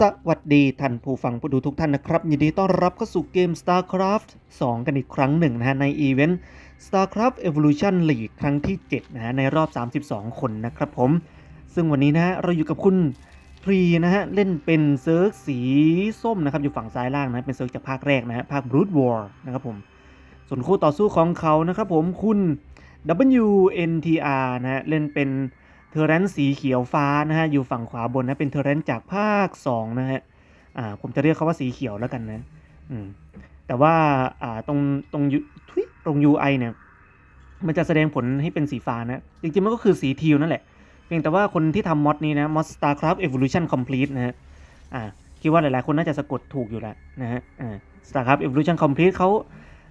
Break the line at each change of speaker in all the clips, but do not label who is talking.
สวัสดีท่านผู้ฟังผู้ดูทุกท่านนะครับ ยินดีต้อนรับเข้าสู่เกม StarCraft 2 กันอีกครั้งหนึ่งนะฮะในอีเวนต์ StarCraft Evolution League ครั้งที่ 7 นะฮะในรอบ 32 คนนะครับผม ซึ่งวันนี้นะฮะเราอยู่กับคุณพรีนะฮะ เล่นเป็นเซิร์กสีส้มนะครับ อยู่ฝั่งซ้ายล่างนะเป็นเซิร์กจากภาคแรกนะฮะภาค Brood War นะครับผม ส่วนคู่ต่อสู้ของเขานะครับผมคุณ WNTR นะฮะเล่นเป็น เทอร์เรนต์สีเขียวฟ้านะฮะอยู่ฝั่งขวาบนนะเป็นเทอร์เรนต์จากภาค2นะฮะอ่าผมจะเรียกเขาว่าสีเขียวแล้วกันนะอืมแต่ว่าอ่าตรงตรงยูทุยตรง UI เนี่ยมันจะแสดงผลให้เป็นสีฟ้านะจริงๆมันก็คือสีทีลนั่นแหละเพียงแต่ว่าคนที่ทำมอดนี้นะมอด StarCraft Evolution Complete นะฮะอ่าคิดว่าหลายๆ คนน่าจะสะกดถูกอยู่แล้วนะฮะอ่า StarCraft Evolution Complete เขา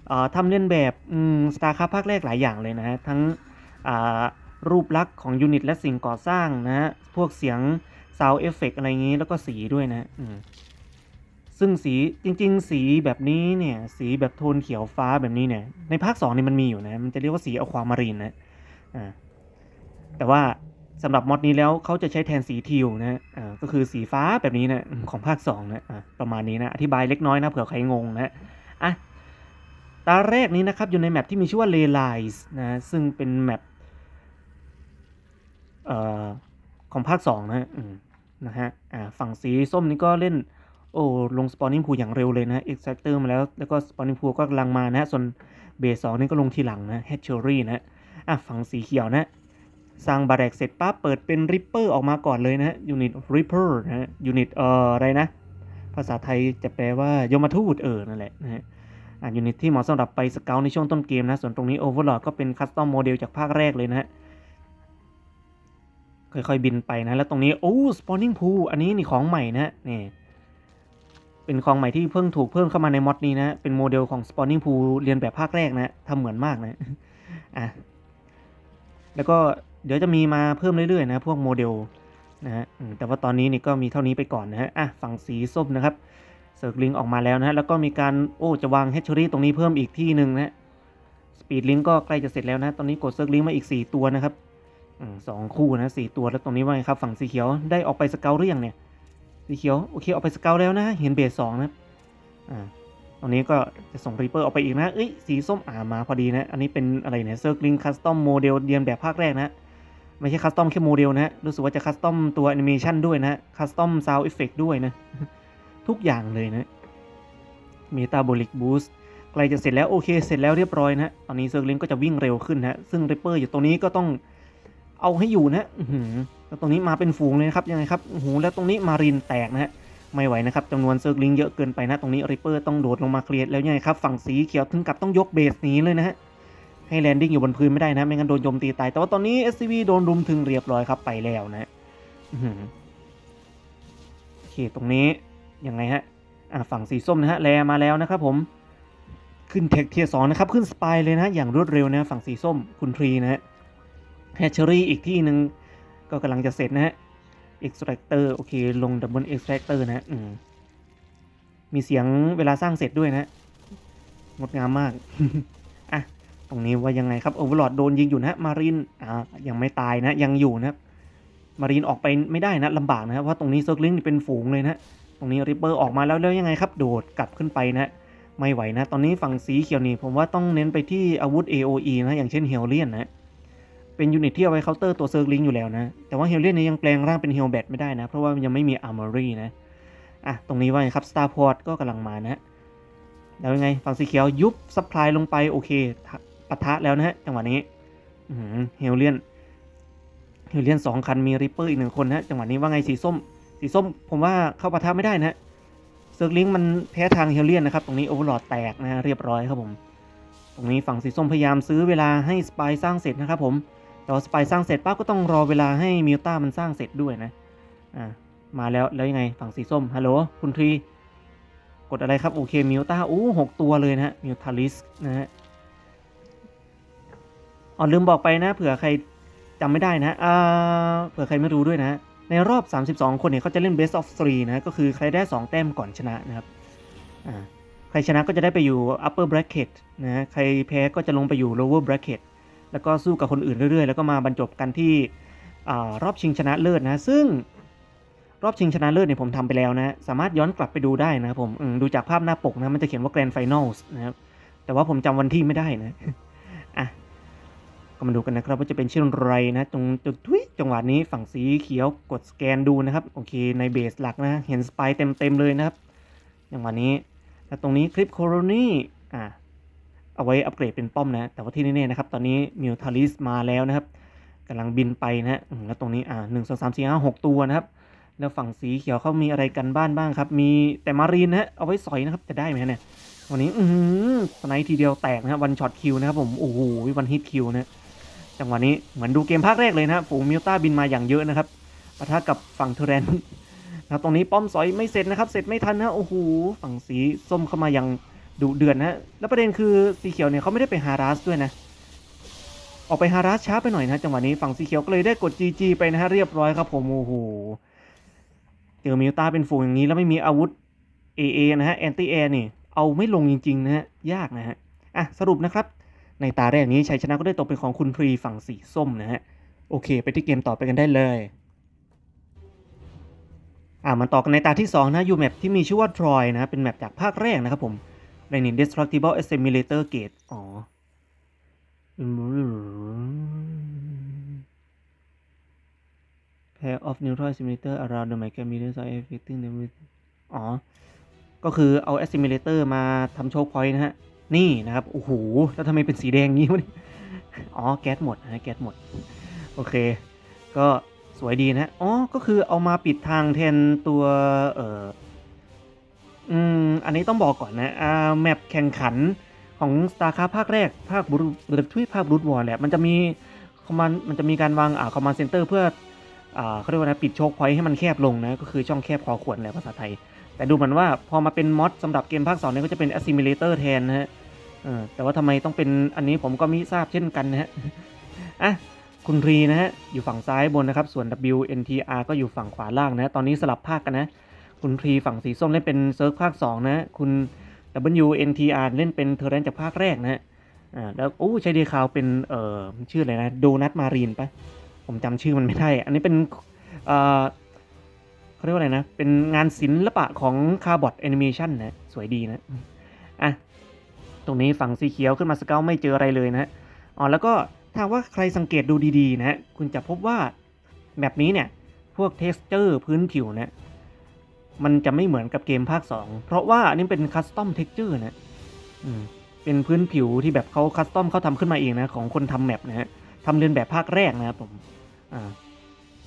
เอ่อทำเลียนแบบอืม StarCraft ภาคแรกหลายอย่างเลยนะฮะทั้งอ่า รูปลักษณ์ของยูนิตและสิ่งก่อสร้างนะฮะ พวกเสียง Sound Effect อะไรอย่างนี้ แล้วก็สีด้วยนะซึ่งสีจริง ๆ สีแบบนี้เนี่ย สีแบบโทนเขียวฟ้าแบบนี้เนี่ย ในภาค2นี่มันมีอยู่นะ มันจะเรียกว่าสีอความารีนนะอ่าแต่ว่าสำหรับมอดนี้แล้วเขาจะใช้แทนสีทิวนะอ่าก็คือสีฟ้าแบบนี้นะของภาค2นะอ่าประมาณนี้นะ อธิบายเล็กน้อยนะเผื่อใครงงนะอะตาแรกนี้นะครับอยู่ในแมปที่มีชื่อว่า l e y l i s นะซึ่งเป็นแมป ของภาค2นะฮะนะฮะฝั่งสีส้มนี่ก็เล่น โอ้ลงสปอนนิ่งพูอย่างเร็วเลยนะ Extractor มาแล้วแล้วก็สปอนนิ่งพูก็กำลังมานะฮะส่วนเบสสองนี่ก็ลงทีหลังนะ Hatchery นะฮะอะฝั่งสีเขียวนะสร้างบาร์แรกเสร็จปั๊บเปิดเป็น Ripper ออกมาก่อนเลยนะฮะยูนิต Ripper นะฮะยูนิตเอ่ออะไรนะ ภาษาไทยจะแปลว่ายมทูตเออนั่นแหละนะฮะอ่ายูนิตที่เหมาะสำหรับไปสเกลในช่วงต้นเกมนะ ส่วนตรงนี้ Overlord ก็เป็นคัสตอมโมเดลจากภาคแรกเลยนะฮะ ค่อยๆบินไปนะ แล้วตรงนี้โอ้ spawning pool อันนี้นี่ของใหม่นะนี่เป็นของใหม่ที่เพิ่งถูกเพิ่มเข้ามาในมอดนี้นะ เป็นโมเดลของ spawning pool เรียนแบบภาคแรกนะทำเหมือนมากนะอะแล้วก็เดี๋ยวจะมีมาเพิ่มเรื่อยๆนะ พวกโมเดลนะฮะแต่ว่าตอนนี้นี่ก็มีเท่านี้ไปก่อนนะฮะอะฝั่งสีส้มนะครับเซิร์กลิงออกมาแล้วนะฮะแล้วก็มีการโอ้จะวางแฮชเชอรี่ตรงนี้เพิ่มอีกที่หนึ่งนะสปีดลิงก็ใกล้จะเสร็จแล้วนะ ตอนนี้กดเซิร์กลิงมาอีก 4 ตัวนะครับ สองคู่นะสี่ตัวแล้วตรงนี้ว่าไงครับ ฝั่งสีเขียวได้ออกไปสเกลหรือยังเนี่ย สีเขียวโอเคออกไปสเกลแล้วนะ เห็นเบสสองนะอ่าตรงนี้ก็จะส่งรีเปอร์ออกไปอีกนะ เอ้ยสีส้มอ่ามาพอดีนะ อันนี้เป็นอะไรเนี่ยเซิร์กลิงคัสตอมโมเดลเรียนแบบภาคแรกนะ ไม่ใช่คัสตอมแค่โมเดลนะรู้สึกว่าจะคัสตอมตัวแอนิเมชันด้วยนะคัสตอมซาวด์เอฟเฟกด้วยนะ ทุกอย่างเลยนะเมตาบอลิกบูสต์ใกล้จะเสร็จแล้วโอเค เสร็จแล้วเรียบร้อยนะตอนนี้เซิร์กลิงก็จะวิ่งเร็วขึ้นนะซึ่งริปเปอร์อยู่ตรงนี้ก็ต้อง เอาให้อยู่นะอื้อหือแล้วตรงนี้มาเป็นฝูงเลยนะครับยังไงครับโอ้โหแล้วตรงนี้มารินแตกนะฮะไม่ไหวนะครับจำนวนเซิร์กลิงเยอะเกินไปนะตรงนี้ริปเปอร์ต้องโดดลงมาเคลียร์แล้วยังไงครับฝั่งสีเขียวถึงกับต้องยกเบสหนีเลยนะฮะให้แลนดิ้งอยู่บนพื้นไม่ได้นะไม่งั้นโดนโจมตีตายแต่ว่าตอนนี้ SCV โดนรุมถึงเรียบร้อยครับไปแล้วนะอื้อหือโอเคตรงนี้ยังไงฮะอ่าฝั่งสีส้มนะฮะแลมาแล้วนะครับผมขึ้นเทคเทียสองนะครับขึ้นสปายเลยนะอย่างรวดเร็วนะฝั่งสีส้มคุณทรีนะฮะ แฮชเชอรี่อีกที่หนึ่งก็กำลังจะเสร็จนะฮะเอ็กซ์แทรคเตอร์โอเค ลงดับเบิลเอ็กซ์แทรคเตอร์นะฮะอืมมีเสียงเวลาสร้างเสร็จด้วยนะ งดงามมาก อะ ตรงนี้ว่ายังไงครับโอเวอร์ลอดโดนยิงอยู่นะมาริน อ่า ยังไม่ตายนะ ยังอยู่นะครับ มารินออกไปไม่ได้นะลำบากนะเพราะตรงนี้เซิร์กลิงเป็นฝูงเลยนะ ตรงนี้ริปเปอร์ออกมาแล้วแล้วยังไงครับ โดดกลับขึ้นไปนะไม่ไหวนะ ตอนนี้ฝั่งสีเขียวนี่ผมว่าต้องเน้นไปที่อาวุธ AOE นะ อย่างเช่นเฮลเลียนนะ เป็นยูนิตที่เอาไว้เคาน์เตอร์ตัวเซิร์กลิงอยู่แล้วนะ แต่ว่าเฮลเลียนนี่ยังแปลงร่างเป็นเฮลแบทไม่ได้นะ เพราะว่ายังไม่มีอาร์มอรี่นะ อะ ตรงนี้ว่าครับสตาร์พอร์ตก็กำลังมานะแล้วยังไงฝั่งสีเขียวยุบซัพพลายลงไป โอเคปะทะแล้วนะฮะจังหวะนี้เฮลเลียนเฮลเลียนสองคันมีริปเปอร์อีกหนึ่งคนนะฮะจังหวะนี้ว่าไงสีส้ม สีส้มผมว่าเข้าปะทะไม่ได้นะเซิร์กลิงมันแพ้ทางเฮลเลียนนะครับตรงนี้โอเวอร์ลอดแตกนะเรียบร้อยครับผมตรงนี้ฝั่งสีส้มพยายามซื้อเวลาให้สปายสร้างเสร็จนะครับผม แต่ว่าสปายสร้างเสร็จปั๊บก็ต้องรอเวลาให้มิวต้ามันสร้างเสร็จด้วยนะอ่ามาแล้วแล้วยังไงฝั่งสีส้มฮัลโหลคุณทรีกดอะไรครับ โอเคมิวต้าอู้หกตัวเลยนะฮะมิวทาลิสนะฮะอ๋อลืมบอกไปนะ เผื่อใครจำไม่ได้นะอ่าเผื่อใครไม่รู้ด้วยนะ ในรอบ 32 คนเนี่ยเขาจะเล่น best of 3นะก็คือใครได้ 2 แต้มก่อนชนะนะครับอ่าใครชนะก็จะได้ไปอยู่ upper bracket นะใครแพ้ก็จะลงไปอยู่ lower bracket แล้วก็สู้กับคนอื่นเรื่อยๆ แล้วก็มาบรรจบกันที่อรอบชิงชนะเลิศนะซึ่งรอบชิงชนะเลิศเนี่ยผมทำไปแล้วนะสามารถย้อนกลับไปดูได้นะครับผมดูจากภาพหน้าปกนะมันจะเขียนว่า Grand Finals นะครับแต่ว่าผมจำวันที่ไม่ได้นะอะก็มาดูกันนะครับว่าจะเป็นเช่นไรนะตรงจุดทุยจังหวะนี้ฝั่งสีเขียวกดสแกนดูนะครับโอเคในเบสหลักนะเห็นสไปเต็มเต็มๆเลยนะครับจังหวะนี้แล้วตรงนี้คลิปโคโรนี่อะ เอาไว้อัปเกรดเป็นป้อมนะ แต่ว่าที่แน่ๆนะครับ ตอนนี้มิวทาริสมาแล้วนะครับกำลังบินไปนะฮะแล้วตรงนี้อ่าหนึ่งสองสามสี่ห้าหกตัวนะครับ แล้วฝั่งสีเขียวเขามีอะไรกันบ้านบ้างครับ มีแต่มารีนนะฮะเอาไว้สอยนะครับจะได้ไหมเนี่ยวันนี้อือหือสไนท์ทีเดียวแตกนะครับวันช็อตคิวนะครับผมโอ้โหวันฮิตคิวนะจังหวะนี้เหมือนดูเกมภาคแรกเลยนะฝูงมิวต้าบินมาอย่างเยอะนะครับปะทะกับฝั่งเทเรนนะรตรงนี้ป้อมสอยไม่เสร็จนะครับ เสร็จไม่ทันนะโอ้โหฝั่งสีส้มเข้ามาอย่าง ดุเดือนนะแล้วประเด็นคือสีเขียวเนี่ยเขาไม่ได้ไปฮาราสด้วยนะ ออกไปฮาราสช้าไปหน่อยนะจังหวะนี้ฝั่งสีเขียวก็เลยได้กด GG ไปนะฮะเรียบร้อยครับผมโอ้โหเจอมิวต้าเป็นฝูงอย่างนี้แล้วไม่มีอาวุธ AA นะฮะแอนตี้แอร์นี่เอาไม่ลงจริง ๆ นะฮะยากนะฮะอะสรุปนะครับ ในตาแรกนี้ชัยชนะก็ได้ตกเป็นของคุณพรีฝั่งสีส้มนะฮะโอเค ไปที่เกมต่อไปกันได้เลยอ่ามาต่อกันในตาที่2นะอยู่แมปที่มีชื่อว่า Troy นะเป็นแมปจากภาคแรกนะครับผม r a i n i n Destructible Assimilator Gate อ๋อ Pair of neutral assimilator around the micrometer are affecting the with อ๋อ ก็คือเอา assimilator มาทำโชคพอยต์นะฮะ นี่นะครับ โอ้โห แล้วทำไมเป็นสีแดงงี้วะเนี่ยอ๋อ แก๊สหมดนะแก๊สหมด โอเค ก็สวยดีนะ อ๋อ ก็คือเอามาปิดทางแทนตัว เอ่อ อืมอันนี้ต้องบอกก่อนนะอ่าแมปแข่งขันของ StarCraft ภาคแรก ภาคบรูหรือทุยภาคบรูดวอร์แหละมันจะมีคอมมานมันจะมีการวางอ่าคอมมานด์เซ็นเตอร์เพื่ออ่าเขาเรียกว่านะปิดโชคพอยต์ให้มันแคบลงนะก็คือช่องแคบคอขวดแหละภาษาไทย แต่ดูเหมือนว่าพอมาเป็นมอดสำหรับเกมภาค2เนี่ยก็จะเป็น assimilator แทนนะฮะเออแต่ว่าทำไมต้องเป็นอันนี้ผมก็ไม่ทราบเช่นกันนะฮะอะคุณรีนะฮะอยู่ฝั่งซ้ายบนนะครับส่วน WNTR ก็อยู่ฝั่งขวาล่างนะตอนนี้สลับภาคกันนะ คุณรีฝั่งสีส้มเล่นเป็นเซิร์ฟภาค 2 นะ คุณ WNTR เล่นเป็นเทอร์เรนจากภาคแรกนะฮะอ่าแล้วโอ้ใช้เดคาวเป็นเอ่อชื่ออะไรนะโดนัทมารีนปะผมจำชื่อมันไม่ได้ อันนี้เป็นเอ่อเขาเรียกว่าอะไรนะ เป็นงานศิลปะของคาร์บอทแอนิเมชันนะสวยดีนะอะตรงนี้ฝั่งสีเขียวขึ้นมาสเกลไม่เจออะไรเลยนะอ๋อแล้วก็ถ้าว่าใครสังเกตดูดีๆนะคุณจะพบว่าแบบนี้เนี่ย พวกเท็กซ์เจอร์พื้นผิวนะ มันจะไม่เหมือนกับเกมภาค 2 เพราะว่าอันนี้เป็นคัสตอมเท็กเจอร์นะเป็นพื้นผิวที่แบบเขาคัสตอมเขาทำขึ้นมาเองนะ ของคนทำแมปนะฮะทำเรียนแบบภาคแรกนะครับผมอ่า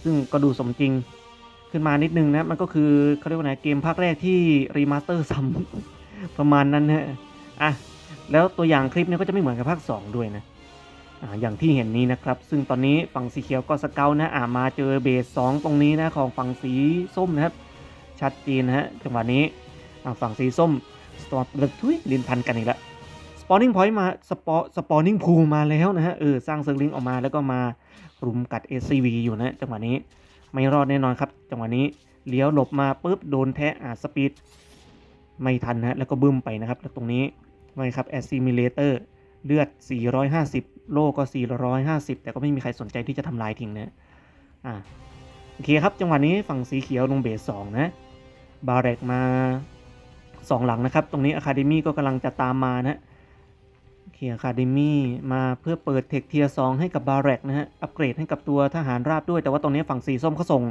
ซึ่งก็ดูสมจริงขึ้นมานิดนึงนะ มันก็คือเขาเรียกว่าไงเกมภาคแรกที่รีมาสเตอร์ซ้ำประมาณนั้นนะฮะอะแล้วตัวอย่างคลิปเนี่ยก็จะไม่เหมือนกับภาค 2 ด้วยนะอ่าอย่างที่เห็นนี้นะครับ ซึ่งตอนนี้ฝั่งสีเขียวก็สเกลนะอ่ามาเจอเบส2ตรงนี้นะของฝั่งสีส้มนะครับ ชัดเจนนะฮะจังหวะนี้ฝั่งสีส้มสปอร์เลืทุยลินพันกันอีกแล้วสปอร์นิ่งพอยต์มาสปอร์สปอร์นิ่งพูมาแล้วนะฮะเออสร้างเซิร์ฟลิงออกมาแล้วก็มารุมกัด SCV อยู่นะจังหวะนี้ไม่รอดแน่นอนครับ จังหวะนี้เลี้ยวหลบมาปุ๊บโดนแทะอ่าสปีดไม่ทันนะฮะแล้วก็บึ้มไปนะครับแล้วตรงนี้ไม่ครับ assimilator เลือด 450 โล่ก็ 450 แต่ก็ไม่มีใครสนใจที่จะทำลายทิ้งนะอ่าโอเคครับ จังหวะนี้ฝั่งสีเขียวลงเบส2นะ บาเรกมา 2 หลังนะครับ ตรงนี้ Academy ก็กำลังจะตามมานะโอเค Academy มาเพื่อเปิดเทคเทีย2ให้กับบาเรกนะฮะ อัปเกรดให้กับตัวทหารราบด้วย แต่ว่าตรงนี้ฝั่งสีส้มเขาส่ง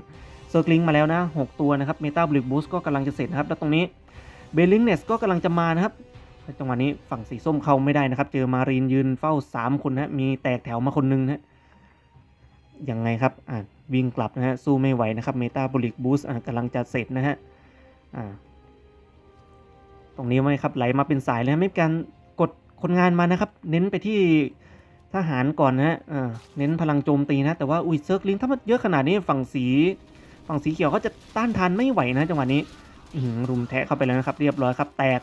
เซอร์กลิงมาแล้วนะ 6 ตัวนะครับ เมตาบลิกบูสก็กำลังจะเสร็จนะครับ แล้วตรงนี้เบลลิงเนสก็กำลังจะมานะครับจังหวะนี้ฝั่งสีส้มเข้าไม่ได้นะครับ เจอมารีนยืนเฝ้า 3 คนนะมีแตกแถวมาคนนึงนะยังไงครับอ่าวิ่งกลับนะฮะสู้ไม่ไหวนะครับเมตาบลิกบูสอ่ากำลังจะเสร็จนะฮะ อ่าตรงนี้ไหมครับไหลมาเป็นสายเลยไม่การกดคนงานมานะครับ เน้นไปที่ทหารก่อนนะฮะอ่าเน้นพลังโจมตีนะ แต่ว่าอุ้ยเซิร์ฟลิงถ้ามันเยอะขนาดนี้ฝั่งสีฝั่งสีเขียวเขาจะต้านทานไม่ไหวนะจังหวะนี้รุมแทะเข้าไปแล้วนะครับ เรียบร้อยครับ แตก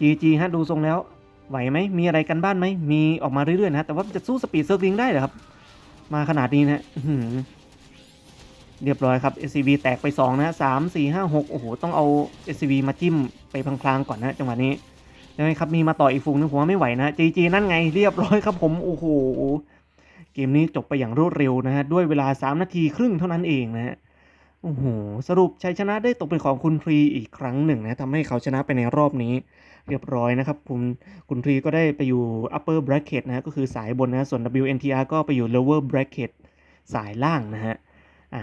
GG ฮะดูทรงแล้วไหวไหมมีอะไรกันบ้านไหมมีออกมาเรื่อยๆนะแต่ว่าจะสู้สปีดเซิร์ฟลิงได้เหรอครับ มาขนาดนี้นะอื เรียบร้อยครับ SCV แตกไป2นะสามสี่ห้าหกโอ้โห ต้องเอา SCV มาจิ้มไปพลางๆก่อนนะจังหวะนี้ได้ไหมครับมีมาต่ออีกฟูงนึงผมว่าไม่ไหวนะ GG นั่นไงเรียบร้อยครับผมโอ้โหเกมนี้จบไปอย่างรวดเร็วนะฮะด้วยเวลา 3 นาทีครึ่งเท่านั้นเองนะฮะโอ้โหสรุปชัยชนะได้ตกเป็นของคุณทรีอีกครั้งหนึ่งนะทำให้เขาชนะไปในรอบนี้ เรียบร้อยนะครับคุณคุณทรีก็ได้ไปอยู่ upper bracket นะฮะก็คือสายบนนะส่วน WNTR ก็ไปอยู่ lower bracket สายล่างนะฮะอ่า